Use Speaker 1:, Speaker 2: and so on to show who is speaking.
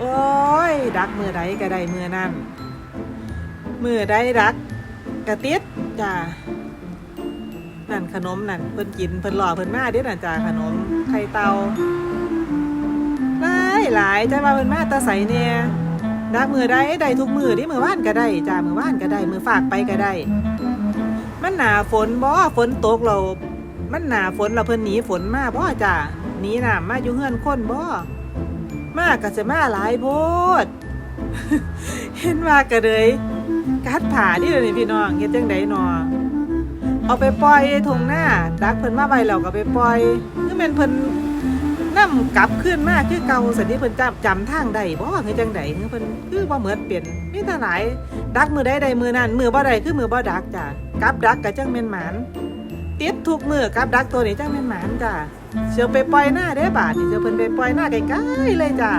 Speaker 1: โอ้ย ดักมือใดก็ได้มือนั่นมือใดดักกระติดจ้านั่นขนมนั่นเพิ่นกินเพิ่นหล่อเพิ่นมาเด้อน่ะจ้าขนมไข่เตาหลายหลายจ้าว่าเพิ่นมาตาใสเนี่ยดักมือใดได้ทุกมือที่มือว่านก็ได้จ้ามือว่านก็ได้ มือฝากไปก็ได้ มันหนาฝนบ่ฝนตกเรา มันหนาฝนเราเพิ่นหนีฝนมาบ่จ้าหนีน้ำมาอยู่เฮือนคนบ่ มากก็จะมาหลายโพด เห็นว่าก็เลยกัดผ่าที่เดี๋ยวนี้พี่น้องเฮ็ดจังไดนอเอาไปปล่อยทงหน้าดักเพิ่นมาไว้แล้วก็ไปปล่อยคือแม่นเพิ่นนำกลับขึ้นมาคือเก่าสันนี้เพิ่นจำจำทางได้บ่คือจังไดคือเพิ่นคือบ่เหมือนเปลี่ยนมีแต่หลายดักมือใดใดมือนั้นมือบ่ใดคือมือบ่ดักจ้ะกลับดักก็จังแม่นหมาน ติดทุกมือกับดักตัวนี้จ้าแม่นหมานจ้ะเชียวไปปล่อยหน้าได้บาทนี่เชียวเพิ่นไปปล่อยหน้าไกลๆเลยจ้ะ